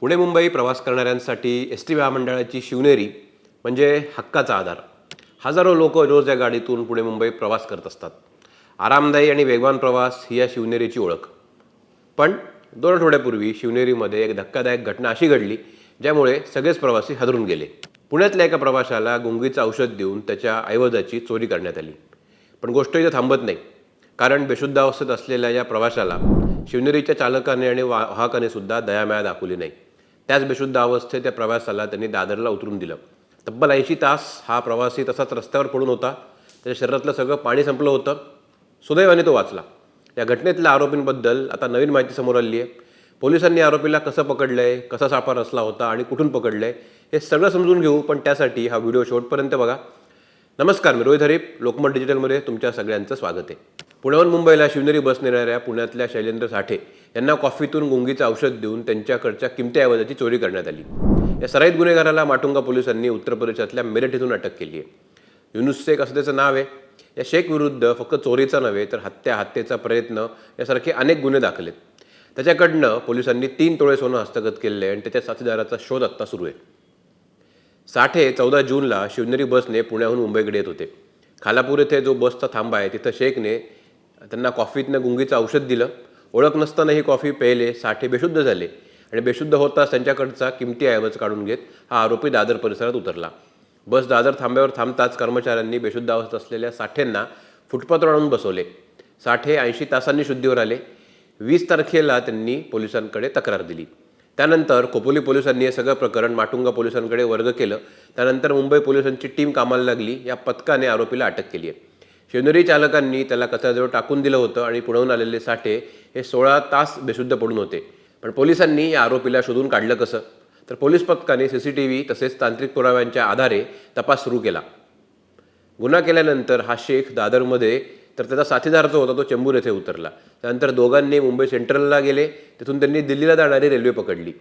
पुणे मुंबई प्रवास करणाऱ्यांसाठी S T महामंडळाची शिवनेरी म्हणजे हक्काचा आधार. हजारो लोक रोज या गाडीतून पुणे मुंबई प्रवास करत असतात. आरामदायी आणि वेगवान प्रवास ही या शिवनेरीची ओळख. पण दोन आठवड्यापूर्वी शिवनेरीमध्ये एक धक्कादायक घटना अशी घडली ज्यामुळे सगळेच प्रवासी हादरून गेले. पुण्यातल्या एका प्रवाशाला गुंगीचं औषध देऊन त्याच्या ऐवजाची चोरी करण्यात आली. पण गोष्ट इथं थांबत नाही. कारण बेशुद्ध अवस्थेत असलेल्या या प्रवाशाला शिवनेरीच्या चालकाने आणि वाहकाने सुद्धा दयामाया दाखवली नाही. त्याच बेशुद्ध अवस्थेत त्या प्रवासाला त्यांनी दादरला उतरून दिलं. तब्बल ऐंशी तास हा प्रवासी तसाच रस्त्यावर पडून होता. त्याच्या शरीरातलं सगळं पाणी संपलं होतं. सुदैवाने तो वाचला. या घटनेतल्या आरोपींबद्दल आता नवीन माहिती समोर आली आहे. पोलिसांनी आरोपीला कसं पकडलंय कसा सापा रचला होता आणि कुठून पकडलंय हे सगळं समजून घेऊ पण त्यासाठी हा व्हिडिओ शेवटपर्यंत बघा. नमस्कार मी रोहित हरीप लोकमत डिजिटलमध्ये तुमच्या सगळ्यांचं स्वागत आहे. पुण्याहून मुंबईला शिवनेरी बस नेणाऱ्या पुण्यातल्या शैलेंद्र साठे यांना कॉफीतून गुंगीचं औषध देऊन त्यांच्याकडच्या किमत्याऐवजाची चोरी करण्यात आली. या सराईत गुन्हेगाराला माटुंगा पोलिसांनी उत्तर प्रदेशातल्या मेरठ इथून अटक केली आहे. युनुस शेख असं त्याचं नाव आहे. या शेख विरुद्ध फक्त चोरीचा नव्हे तर हत्या हत्येचा प्रयत्न यासारखे अनेक गुन्हे दाखल आहेत. त्याच्याकडनं पोलिसांनी तीन तोळे सोनं हस्तगत केले आहे आणि त्याच्या साथीदाराचा शोध आत्ता सुरू आहे. साठे चौदा जूनला शिवनेरी बसने पुण्याहून मुंबईकडे येत होते. खालापूर येथे जो बसचा थांबा आहे तिथं शेखने त्यांना कॉफीतनं गुंगीचं औषध दिलं. ओळख नसताना ही कॉफी प्यायले साठे बेशुद्ध झाले आणि बेशुद्ध होताच त्यांच्याकडचा किमती ऐवज काढून घेत हा आरोपी दादर परिसरात उतरला. बस दादर थांब्यावर थांबताच कर्मचाऱ्यांनी बेशुद्ध अवस्थेत असलेल्या साठेंना फुटपाथवर आणून बसवले. साठे ऐंशी तासांनी शुद्धीवर आले. वीस तारखेला त्यांनी पोलिसांकडे तक्रार दिली. त्यानंतर खोपोली पोलिसांनी हे सगळं प्रकरण माटुंगा पोलिसांकडे वर्ग केलं. त्यानंतर मुंबई पोलिसांची टीम कामाला लागली. या पथकाने आरोपीला अटक केली आहे. शिवनेरी चालकांनी त्याला कचऱ्याजवळ टाकून दिलं होतं आणि पुढवून आलेले साठे हे सोळा तास बेशुद्ध पडून होते. पण पोलिसांनी या आरोपीला शोधून काढलं कसं? तर पोलीस पथकाने सी सी टी व्ही तसेच तांत्रिक पुराव्यांच्या आधारे तपास सुरू केला. गुन्हा केल्यानंतर हा शेख दादरमध्ये तर त्याचा साथीदार जो होता तो चेंबूर येथे उतरला. त्यानंतर दोघांनी मुंबई सेंट्रलला गेले. तिथून त्यांनी दिल्लीला जाणारी रेल्वे पकडली.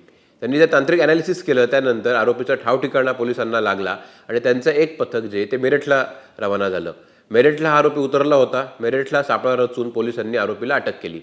त्यांनी जे तांत्रिक ॲनालिसिस केलं त्यानंतर आरोपीचा ठाव ठिकाणा पोलिसांना लागला आणि त्यांचं एक पथक जे ते मेरठला रवाना झालं. मेरठला हा आरोपी उतरला होता. मेरठला सापळा रचून पोलिसांनी आरोपीला अटक केली.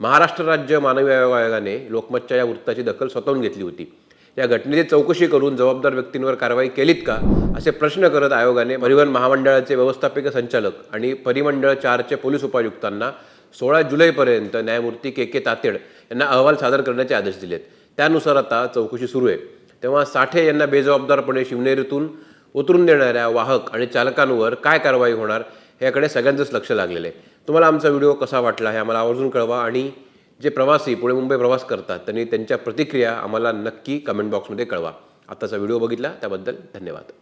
महाराष्ट्र राज्य मानवी आयोग आयोगाने लोकमतच्या या वृत्ताची दखल स्वतःहून घेतली होती. या घटनेची चौकशी करून जबाबदार व्यक्तींवर कारवाई केलीत का असे प्रश्न करत आयोगाने परिवहन महामंडळाचे व्यवस्थापकीय संचालक आणि परिमंडळ चारचे पोलीस उपायुक्तांना सोळा जुलैपर्यंत न्यायमूर्ती के के तातेड यांना अहवाल सादर करण्याचे आदेश दिलेत. त्यानुसार आता चौकशी सुरू आहे. तेव्हा साठे यांना बेजबाबदारपणे शिवनेरीतून उतरून देणाऱ्या वाहक आणि चालकांवर काय कारवाई होणार याकडे सगळ्यांचंच लक्ष लागलेलं आहे. तुम्हाला आमचा व्हिडिओ कसा वाटला हे आम्हाला आवर्जून कळवा आणि जे प्रवासी पुणे मुंबई प्रवास करतात त्यांनी त्यांच्या प्रतिक्रिया आम्हाला नक्की कमेंट बॉक्समध्ये कळवा. आताचा व्हिडिओ बघितला त्याबद्दल धन्यवाद.